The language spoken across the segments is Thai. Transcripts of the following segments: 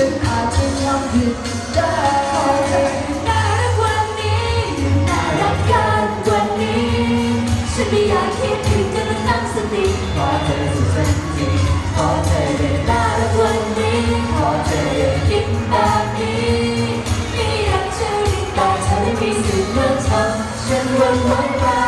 ฉันอาจจะทำผิดได้น่ารักวันนี้รักกันวันนี้ ฉันไม่อยากคิดถึงจะต้องตั้งสติขอเธออย่าน่าวันนี้ขอเธออย่าคิดแบบนี้ไม่อยากจะรีบแต่เธอไม่มีสิทธิ์เทำฉันวันไว้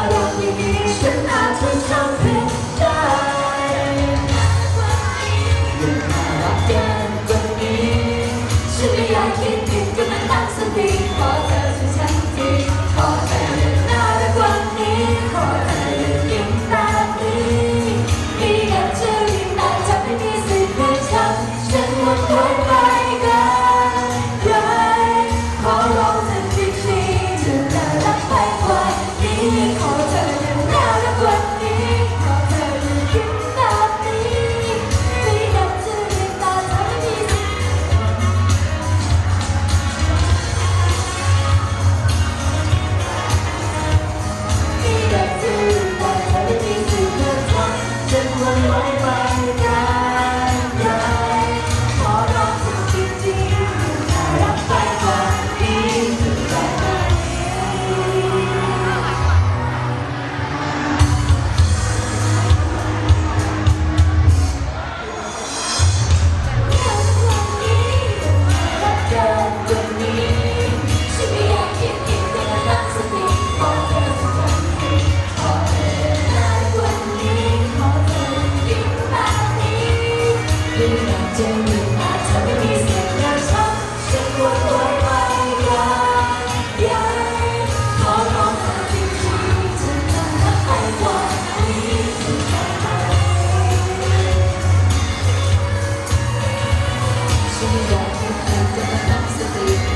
ต้อการจะมาตั้งสติ